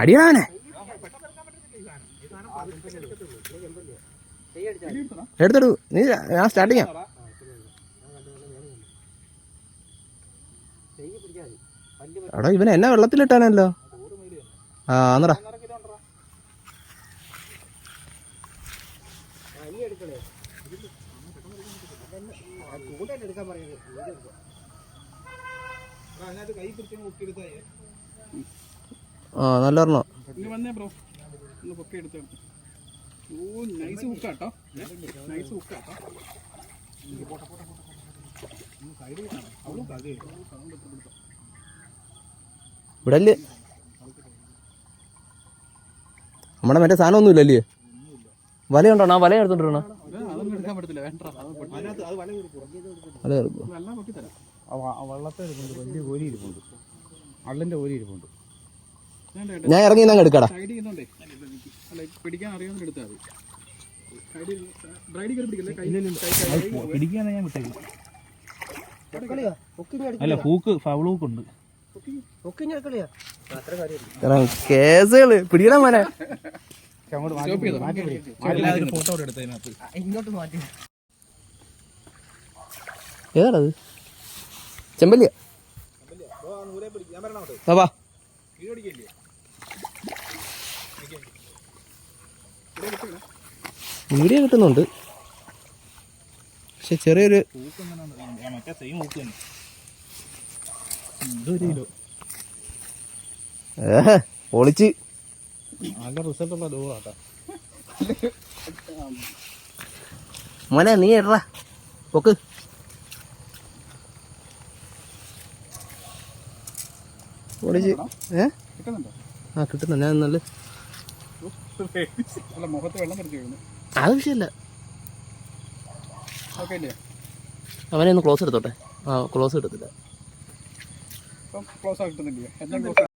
അടിയാനെ. എടുത്തെടു. നീ ഞാൻ സ്റ്റാർട്ട് ചെയ്യാം എടാ ഇവൻ എന്നെ വെള്ളത്തിലിട്ടാനല്ലോ. ആ എന്നടാ കൈ പിടിച്ചങ്ങ് പൊക്കിയെടുത്താൽ ആ നല്ല ഇനി വന്നേ ബ്രോ. ഒന്ന് പൊക്കെ എടുത്തു. ഓ നൈസ് ഹുക്കാട്ടോ നൈസ് ഹുക്കാട്ടോ ഇവിടെ അല്ലേ നമ്മുടെ മറ്റേ സാധനം ഒന്നും ഇല്ലല്ലേ വലയുണ്ടോ? ആ വല എടുത്തോണ്ടിരണോ അതൊന്നും വള്ളത്തെ ഇരിപ്പുണ്ട് വലിയ കോരി ഇരിപ്പുണ്ട് അള്ളന്റെ കോരി ഇരിപ്പുണ്ട് ഞാൻ ഇറങ്ങി ഇന്നങ്ങ് എടുക്കടാ. പിടിക്കാൻ അറിയാവുന്ന എടുത്താൽ മതി. പിടിക്കാനാ ഞാൻ വിട്ടേക്കും അല്ല ഹൂക്ക് ഫൗൾ ഉണ്ട് കേസുകൾ. പിടിക്കണം മോനെ. ഏതാണത് ചെമ്പല്ലിയ വാ കിട്ടുന്നുണ്ട്. പക്ഷെ ചെറിയൊരു ഒളിച്ച് മോനെ നീ പൂക്ക്. തന്നെ ഇതൊരു കിലോ ഏഹ് പൊളിച്ച് നല്ല റിസൾട്ട് ഉള്ള ഡോറാട്ടാ മോനെ നീ എടാ പൊക്ക് പൊളിച്ച് ഏ? ആ കിട്ടുന്ന. ഞാൻ നല്ല അത് വിഷയമല്ല അവനെ ഒന്ന് ക്ലോസ് എടുത്തോട്ടെ? ആ ക്ലോസ് എടുത്തില്ല.